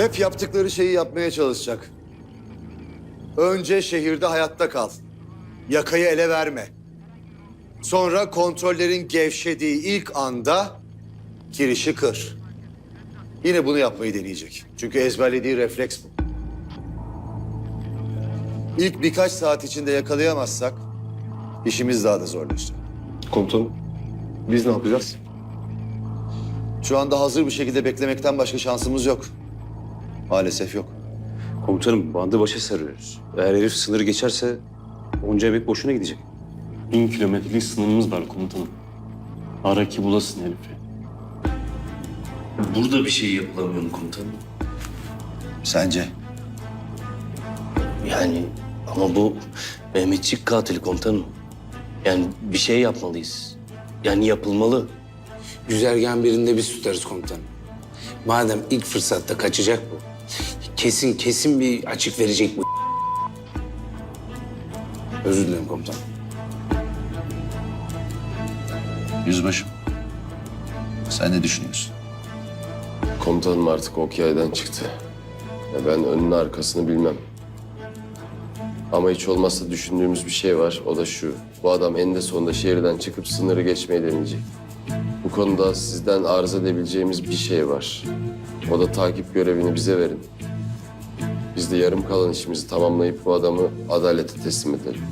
Hep yaptıkları şeyi yapmaya çalışacak. Önce şehirde hayatta kal. Yakayı ele verme. Sonra kontrollerin gevşediği ilk anda girişi kır. Yine bunu yapmayı deneyecek. Çünkü ezberlediği refleks bu. İlk birkaç saat içinde yakalayamazsak işimiz daha da zorlaşacak. Komutanım, biz ne yapacağız? Şu anda hazır bir şekilde beklemekten başka şansımız yok. Maalesef yok. Komutanım bandı başa sarıyoruz. Eğer herif sınırı geçerse onca emek boşuna gidecek. Bin kilometrelik sınırımız var komutanım. Ara ki bulasın herifi. Burada bir şey yapılamıyor mu komutanım? Sence? Yani ama bu Mehmetçik katili komutanım. Yani bir şey yapmalıyız. Yani yapılmalı. Güzergahın birinde biz tutarız komutanım. Madem ilk fırsatta kaçacak bu. Kesin kesin bir açık verecek bu. Özür dilerim komutanım. Yüzbaşım. Sen ne düşünüyorsun? Komutanım artık ok yaydan çıktı. Ya ben önünü arkasını bilmem. Ama hiç olmazsa düşündüğümüz bir şey var. O da şu. Bu adam eninde sonunda şehirden çıkıp sınırı geçmeyi deneyecek. Bu konuda sizden arz edebileceğimiz bir şey var. O da takip görevini bize verin. Biz de yarım kalan işimizi tamamlayıp bu adamı adalete teslim edelim.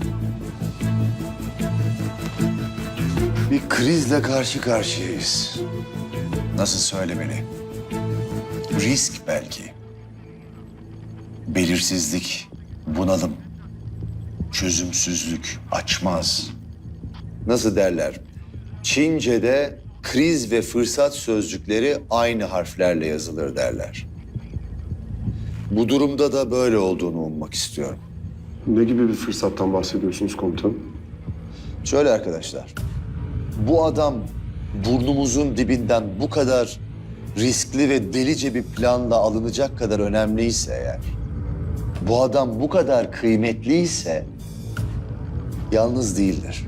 Bir krizle karşı karşıyayız. Nasıl söylemeli? Risk belki. Belirsizlik, bunalım, çözümsüzlük açmaz. Nasıl derler? Çince'de kriz ve fırsat sözcükleri aynı harflerle yazılır derler. Bu durumda da böyle olduğunu ummak istiyorum. Ne gibi bir fırsattan bahsediyorsunuz komutanım? Şöyle arkadaşlar. Bu adam burnumuzun dibinden bu kadar riskli ve delice bir planla alınacak kadar önemliyse eğer, bu adam bu kadar kıymetliyse yalnız değildir.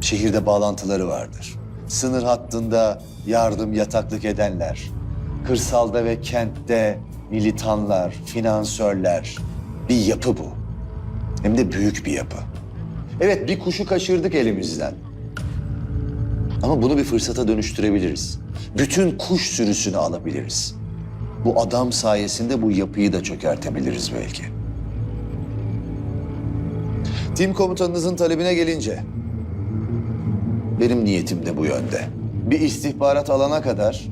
Şehirde bağlantıları vardır. Sınır hattında yardım yataklık edenler, kırsalda ve kentte militanlar, finansörler, bir yapı bu. Hem de büyük bir yapı. Evet bir kuşu kaçırdık elimizden. Ama bunu bir fırsata dönüştürebiliriz. Bütün kuş sürüsünü alabiliriz. Bu adam sayesinde bu yapıyı da çökertebiliriz belki. Tim komutanınızın talebine gelince... ...benim niyetim de bu yönde. Bir istihbarat alana kadar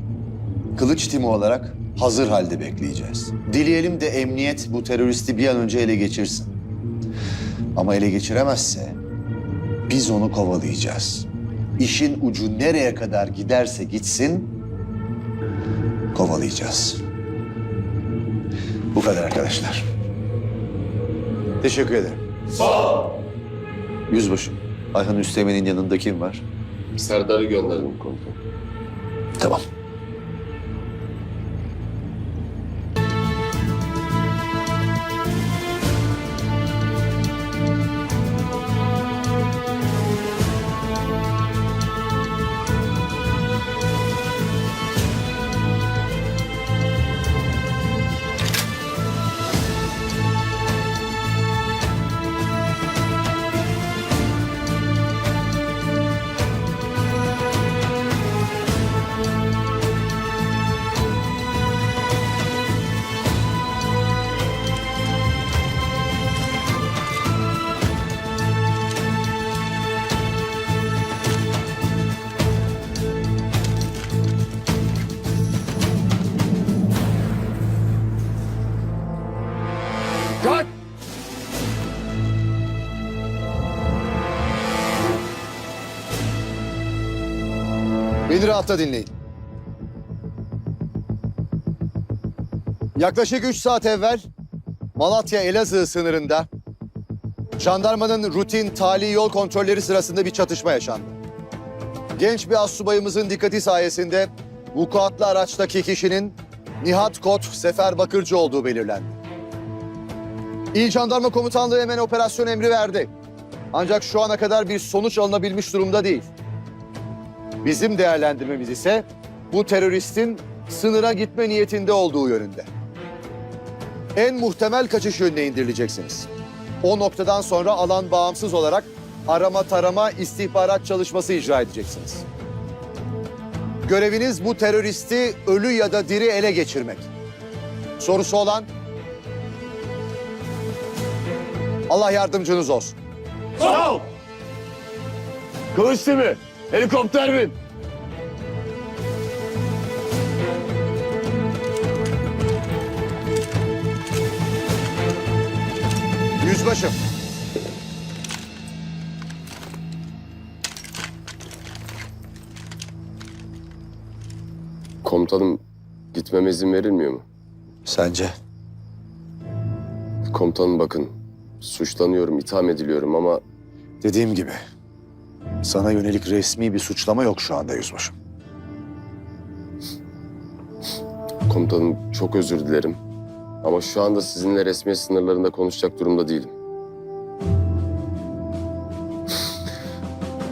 kılıç timi olarak hazır halde bekleyeceğiz. Dileyelim de emniyet bu teröristi bir an önce ele geçirsin. Ama ele geçiremezse biz onu kovalayacağız. İşin ucu nereye kadar giderse gitsin kovalayacağız. Bu kadar arkadaşlar. Teşekkür ederim. Sağ ol. Yüzbaşım, Ayhan Üsteğmen'in yanında kim var? Serdar'ı gönderdim komutanım. Tamam. Beni rahatla dinleyin. Yaklaşık üç saat evvel Malatya-Elazığ sınırında jandarmanın rutin tali yol kontrolleri sırasında bir çatışma yaşandı. Genç bir astsubayımızın dikkati sayesinde vukuatlı araçtaki kişinin Nihat Kot Sefer Bakırcı olduğu belirlendi. İl Jandarma Komutanlığı hemen operasyon emri verdi. Ancak şu ana kadar bir sonuç alınabilmiş durumda değil. Bizim değerlendirmemiz ise bu teröristin sınıra gitme niyetinde olduğu yönünde. En muhtemel kaçış yönüne indirileceksiniz. O noktadan sonra alan bağımsız olarak arama tarama istihbarat çalışması icra edeceksiniz. Göreviniz bu teröristi ölü ya da diri ele geçirmek. Sorusu olan? Allah yardımcınız olsun. Sağ ol. Kılıç mi? Helikopter bin. Yüzbaşım. Komutanım gitmeme izin verilmiyor mu? Sence? Komutanım bakın suçlanıyorum, itham ediliyorum ama Dediğim gibi sana yönelik resmi bir suçlama yok şu anda yüzbaşım. komutanım çok özür dilerim. Ama şu anda sizinle resmiyet sınırlarında konuşacak durumda değilim.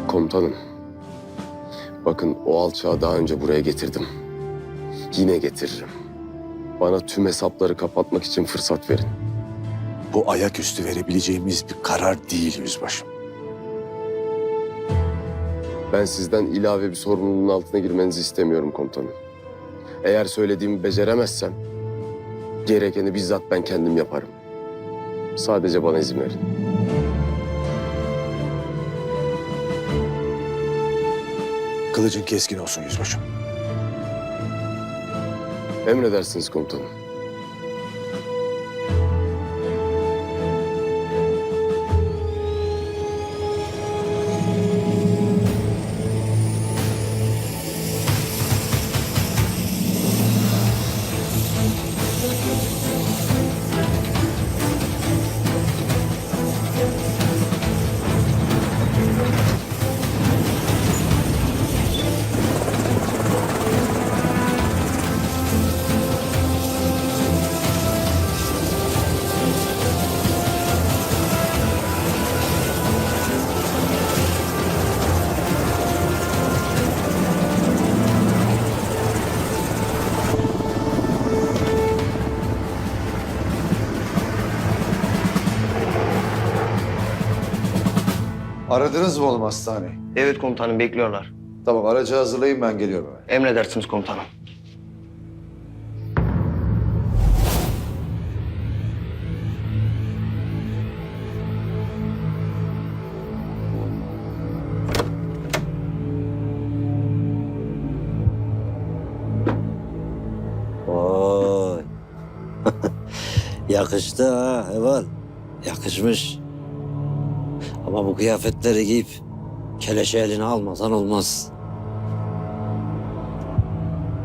Komutanım. Bakın o alçağı daha önce buraya getirdim. Yine getiririm. Bana tüm hesapları kapatmak için fırsat verin. Bu ayaküstü verebileceğimiz bir karar değil yüzbaşım. Ben sizden ilave bir sorumluluğun altına girmenizi istemiyorum komutanım. Eğer söylediğimi beceremezsem gerekeni bizzat ben kendim yaparım. Sadece bana izin verin. Kılıcın keskin olsun yüzbaşım. Emredersiniz komutanım. Aradınız mı oğlum hastaneyi? Evet komutanım bekliyorlar. Tamam aracı hazırlayın ben geliyorum hemen. Emredersiniz komutanım. Oy. Yakıştı ha Eval. Yakışmış. Ama bu kıyafetleri giyip keleşe eline almadan olmaz.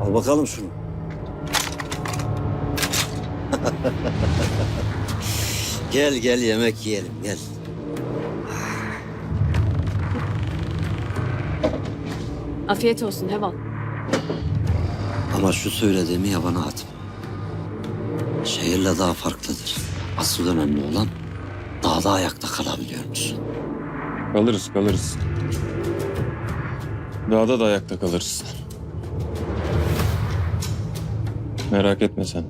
Al bakalım şunu. gel gel yemek yiyelim gel. Afiyet olsun Heval. Ama şu söylediğimi yabana atma. Şehirle daha farklıdır. Asıl önemli olan dağda ayakta kalabiliyor musun? Kalırız kalırız. Dağda da ayakta kalırız. Merak etme sen.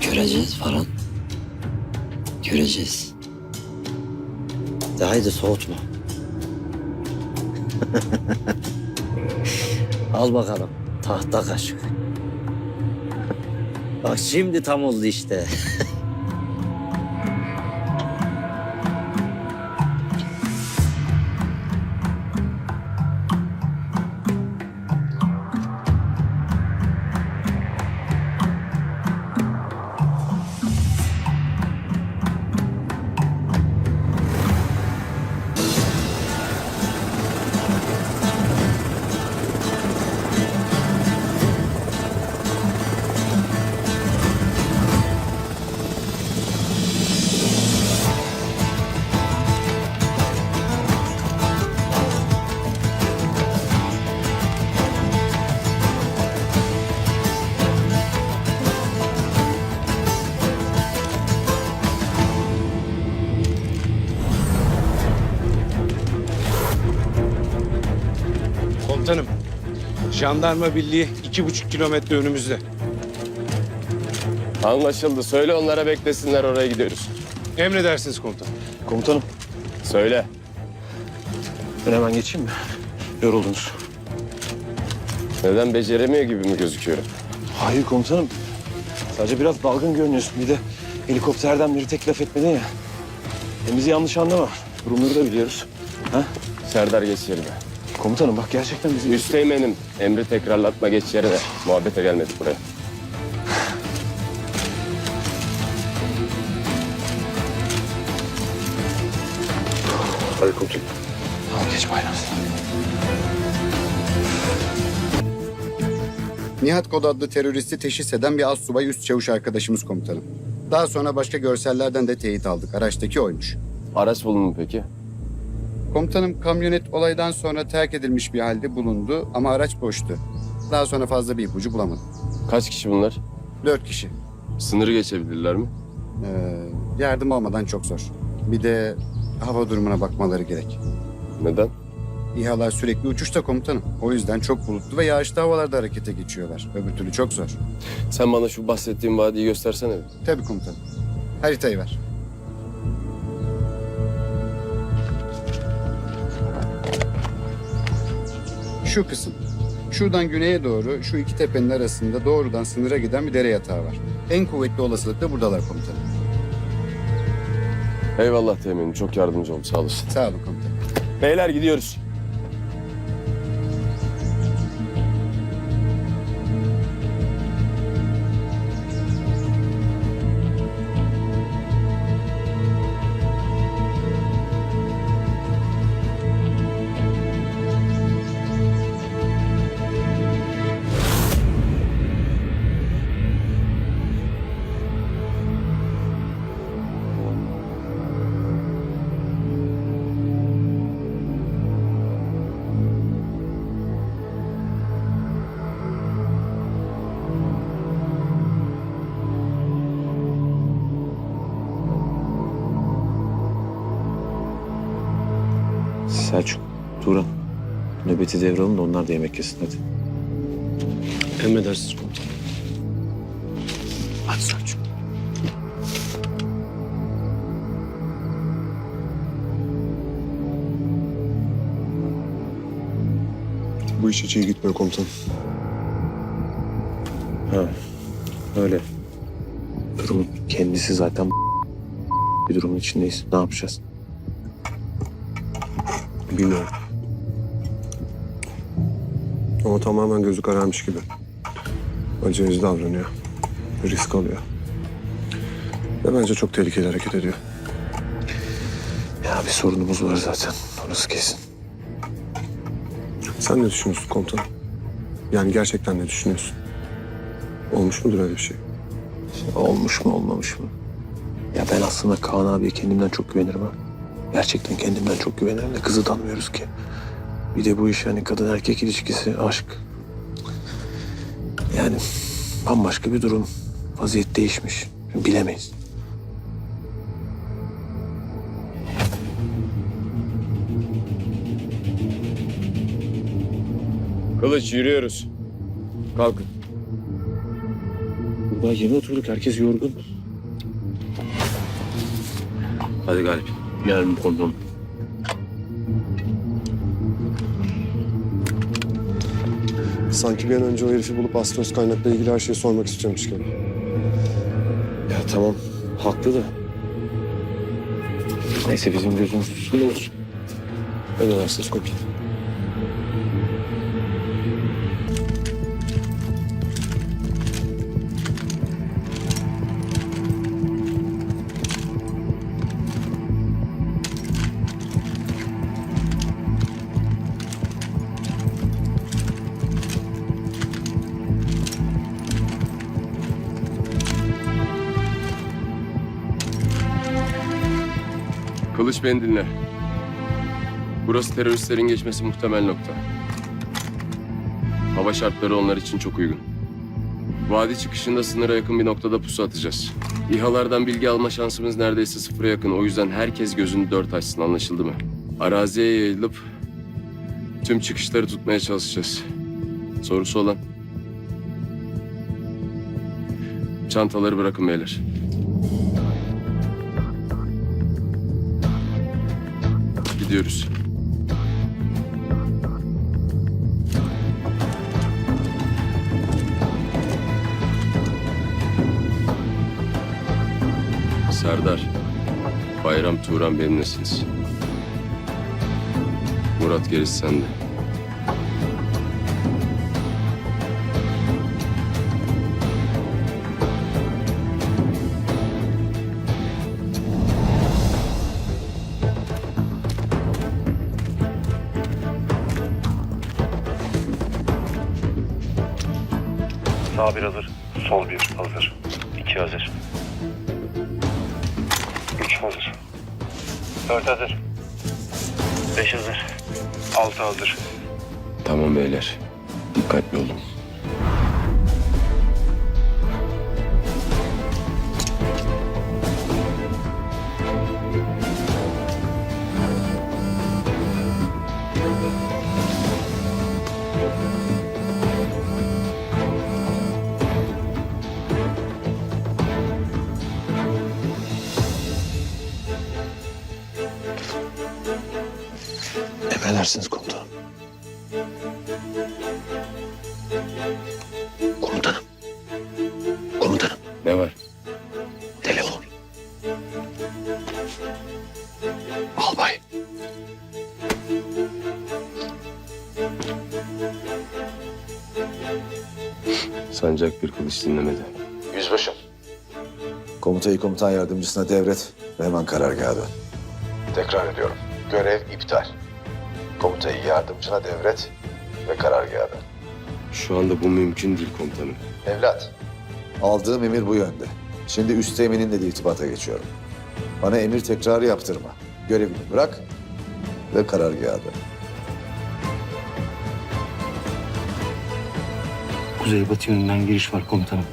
Göreceğiz Farhan. Göreceğiz. De haydi soğutma. Al bakalım tahta kaşık. Bak şimdi tam oldu işte. jandarma birliği iki buçuk kilometre önümüzde. Anlaşıldı. Söyle onlara beklesinler oraya gidiyoruz. Emredersiniz komutanım. Komutanım Söyle. ben hemen geçeyim mi? Yoruldunuz. Neden beceremiyor gibi mi gözüküyorum? Hayır komutanım. Sadece biraz dalgın görünüyorsun. Bir de helikopterden biri tek laf etmedin ya. Hem bizi yanlış anlama. Durumları da biliyoruz. Ha? Serdar geç yerine. Komutanım bak gerçekten bizi... Üsteğmenim. Emri tekrarlatma geç yerine. Muhabbete gelmedik buraya. Hadi komutanım. Tamam geç bayram. Nihat Kod adlı teröristi teşhis eden bir az subay üst çavuş arkadaşımız komutanım. Daha sonra başka görsellerden de teyit aldık. Araçtaki oymuş. Araç bulundu peki? Komutanım kamyonet olaydan sonra terk edilmiş bir halde bulundu ama araç boştu. Daha sonra fazla bir ipucu bulamadım. Kaç kişi bunlar? Dört kişi. Sınırı geçebilirler mi? Ee, yardım olmadan çok zor. Bir de hava durumuna bakmaları gerek. Neden? İHA'lar sürekli uçuşta komutanım. O yüzden çok bulutlu ve yağışlı havalarda harekete geçiyorlar. Öbür türlü çok zor. Sen bana şu bahsettiğim vadiyi göstersene. bir. Tabii komutanım. Haritayı ver. Şu kısım. Şuradan güneye doğru şu iki tepenin arasında doğrudan sınıra giden bir dere yatağı var. En kuvvetli olasılıkla buradalar komutanım. Eyvallah teminim. Çok yardımcı oldu. Sağ olasın. Sağ olun komutanım. Beyler gidiyoruz. Selçuk, Turan. Nöbeti devralın da onlar da yemek yesin hadi. Emredersiniz komutanım. Hadi Selçuk. Bu iş hiç iyi gitmiyor komutanım. Ha, öyle. Durumun kendisi zaten bir durumun içindeyiz. Ne yapacağız? Bilmiyorum. Ama tamamen gözü kararmış gibi. Aceleci davranıyor. Risk alıyor. Ve bence çok tehlikeli hareket ediyor. Ya bir sorunumuz var zaten. Orası kesin. Sen ne düşünüyorsun komutanım? Yani gerçekten ne düşünüyorsun? Olmuş mudur öyle bir şey? Olmuş mu olmamış mı? Ya ben aslında Kaan abiye kendimden çok güvenirim ha. Gerçekten kendimden çok güvenirim de kızı tanımıyoruz ki. Bir de bu iş hani kadın erkek ilişkisi, aşk. Yani bambaşka bir durum. Vaziyet değişmiş. Bilemeyiz. Kılıç yürüyoruz. Kalkın. Burada yeni oturduk. Herkes yorgun. Hadi Galip. Yarın konuğum. Sanki bir an önce o herifi bulup Astos kaynakla ilgili her şeyi sormak istiyormuş gibi. Ya tamam. Haklı da. Neyse bizim gözümüz üstünde olsun. Emredersiniz komutanım. Kılıç beni dinle. Burası teröristlerin geçmesi muhtemel nokta. Hava şartları onlar için çok uygun. Vadi çıkışında sınıra yakın bir noktada pusu atacağız. İHA'lardan bilgi alma şansımız neredeyse sıfıra yakın. O yüzden herkes gözünü dört açsın anlaşıldı mı? Araziye yayılıp tüm çıkışları tutmaya çalışacağız. Sorusu olan? Çantaları bırakın beyler. Gidiyoruz. Serdar, Bayram Turan benimlesiniz. Murat gerisi sende. Sağ bir hazır. Emredersiniz komutanım. Komutanım. Komutanım. Ne var? Telefon. Albay. Sancak bir kılıç dinlemedi. Yüzbaşım. Komutayı komutan yardımcısına devret ve hemen karargaha dön. Tekrar ediyorum. Görev iptal. Komutayı yardımcına devret ve karargaha dön. Şu anda bu mümkün değil komutanım. Evlat, aldığım emir bu yönde. Şimdi üsteğmeninle de irtibata geçiyorum. Bana emir tekrarı yaptırma. Görevini bırak ve karargaha dön. Kuzeybatı yönünden giriş var komutanım.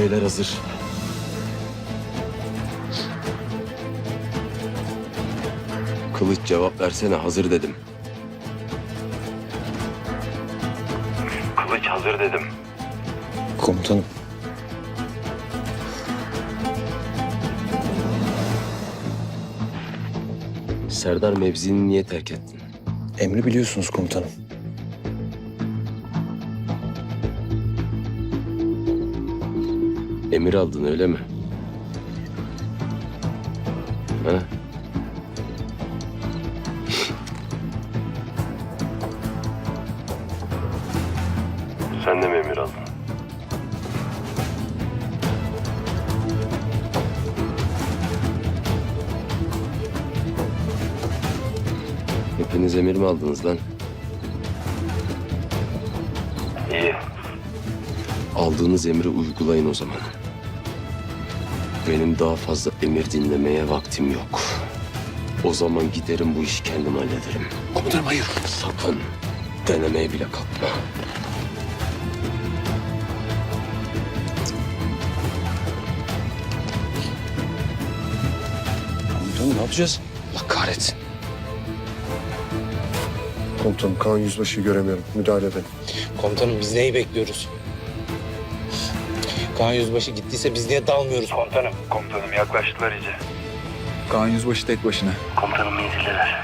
Beyler hazır. Kılıç cevap versene hazır dedim. Kılıç hazır dedim. Komutanım. Serdar mevzini niye terk ettin? Emri biliyorsunuz komutanım. Emir aldın öyle mi? Ha? Sen de mi emir aldın? Hepiniz emir mi aldınız lan? İyi. Aldığınız emri uygulayın o zaman. Benim daha fazla emir dinlemeye vaktim yok. O zaman giderim bu işi kendim hallederim. Komutanım hayır. Sakın denemeye bile kalkma. Komutanım ne yapacağız? Allah kahretsin. Komutanım Kaan Yüzbaşı'yı göremiyorum. Müdahale edin. Komutanım biz neyi bekliyoruz? Kaan Yüzbaşı gittiyse biz niye dalmıyoruz? Komutanım. Komutanım yaklaştılar iyice. Kaan Yüzbaşı tek başına. Komutanım menzildeler.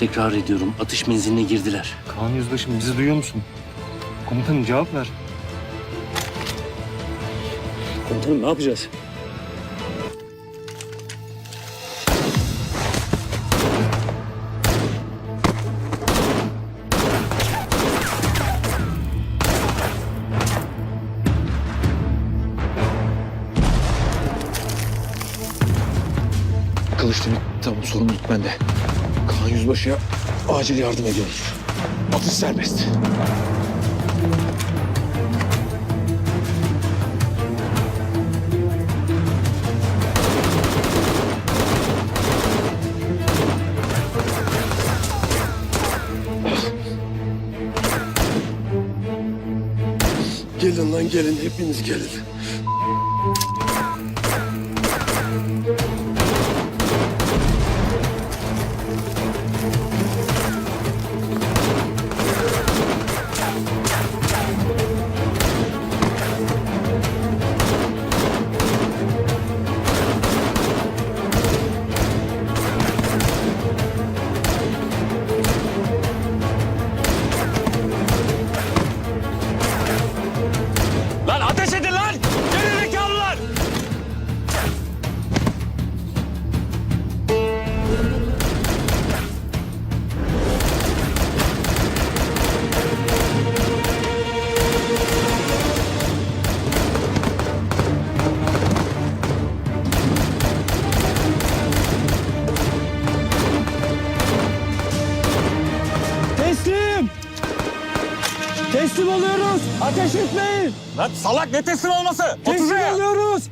Tekrar ediyorum atış menziline girdiler. Kaan Yüzbaşım bizi duyuyor musun? Komutanım cevap ver. Komutanım ne yapacağız? Demek tamam sorumluluk bende. Kaan Yüzbaşı'ya acil yardım ediyoruz. Atış serbest. Gelin lan gelin hepiniz gelin. Salak ne teslim olması? Teslim oluyoruz.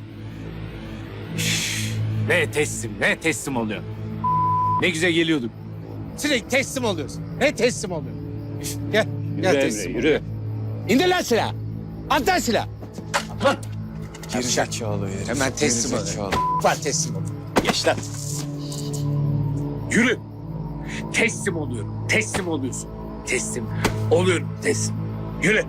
Ne teslim, ne teslim oluyor? Ne güzel geliyorduk. Sürekli teslim oluyoruz. Ne teslim oluyor? Gel, gel teslim yürü. İndir lan silah. At lan silah. Lan. Gerizekalı herif. Hemen teslim oluyor. Var teslim oluyor. Geç lan. Yürü. Teslim oluyorum. Teslim oluyorsun. Teslim oluyorum. Teslim. Yürü.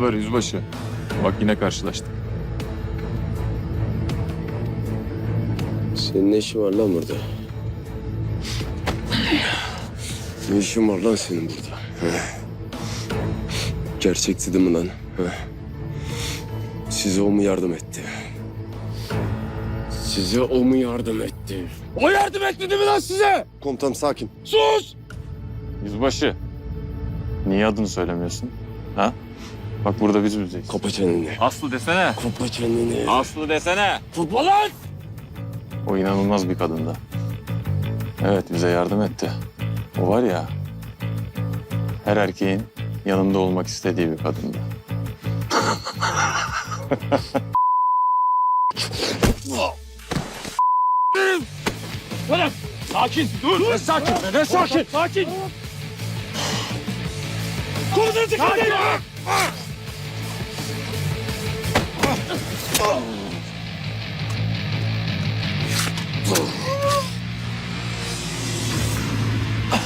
Haber yüzbaşı? Bak yine karşılaştık. Senin ne işin var lan burada? Ne işin var lan senin burada? He? Gerçekti değil mi lan? He? Size o mu yardım etti? Size o mu yardım etti? O yardım etti değil mi lan size? Komutanım sakin. Sus. Yüzbaşı. Niye adını söylemiyorsun? Ha? Bak burada biz bizeyiz. Kapa çeneni. Aslı desene. Kapa çeneni. Aslı desene. Futbol lan. O inanılmaz bir kadındı. Evet bize yardım etti. O var ya. Her erkeğin yanında olmak istediği bir kadındı. Sakin. Dur. Ne sakin? Ne sakin? Sakin. Kolunuzu kaldırın.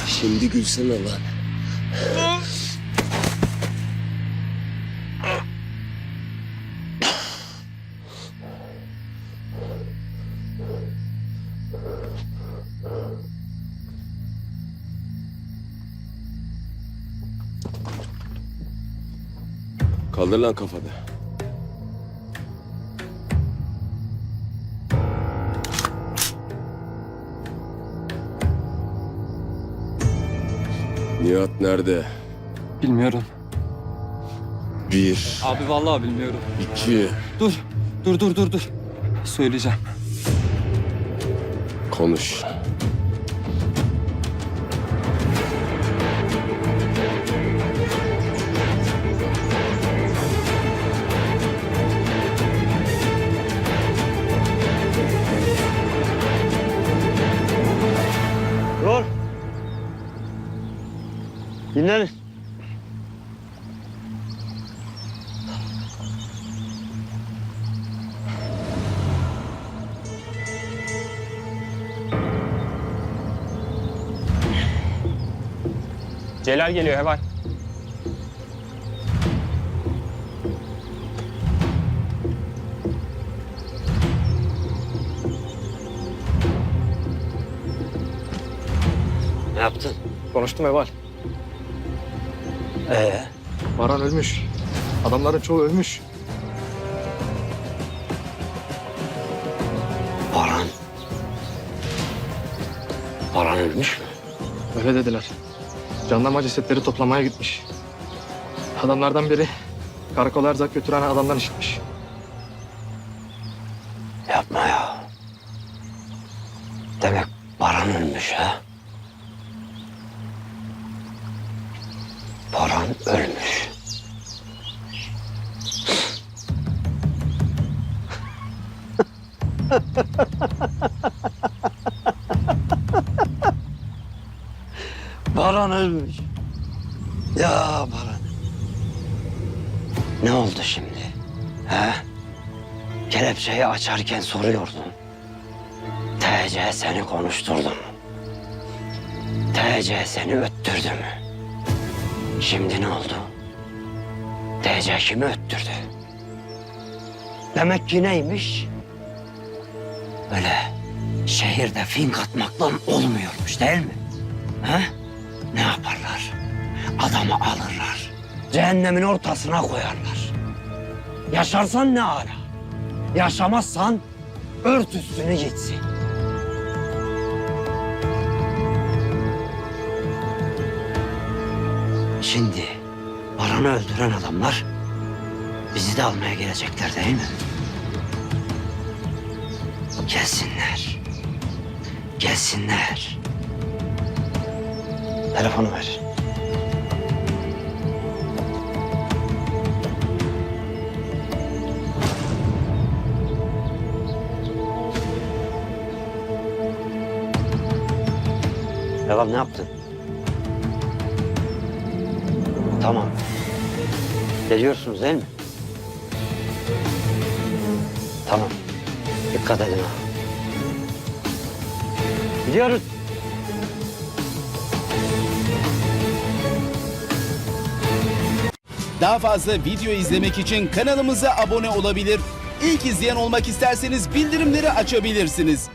Şimdi gülsene lan. Kaldır lan kafanı. Nihat nerede? Bilmiyorum. Bir, Abi vallahi bilmiyorum. iki, Dur. Dur dur dur dur. Söyleyeceğim. konuş. Dinlenin. Celal geliyor Heval. Ne yaptın? Konuştum Eval. Ee, Baran ölmüş. Adamların çoğu ölmüş. Baran. Baran ölmüş mü? Öyle dediler. Jandarma cesetleri toplamaya gitmiş. Adamlardan biri karakola erzak götüren adamdan işitmiş. Ya. Ne oldu şimdi? He? Kelepçeyi açarken soruyordun. TC seni konuşturdu mu? TC seni öttürdü mü? Şimdi ne oldu? TC kimi öttürdü? Demek ki neymiş? Öyle Şehirde fink atmakla olmuyormuş değil mi? He? Ne yaparlar? Adamı alırlar. Cehennemin ortasına koyarlar. Yaşarsan ne ala? Yaşamazsan ört üstünü gitsin. Şimdi Baran'ı öldüren adamlar bizi de almaya gelecekler değil mi? Gelsinler. Gelsinler. Telefonu ver. Devam ne yaptın? Tamam. Geliyorsunuz değil mi? Tamam. Dikkat edin ha. Gidiyoruz. Daha fazla video izlemek için kanalımıza abone olabilir. İlk izleyen olmak isterseniz bildirimleri açabilirsiniz.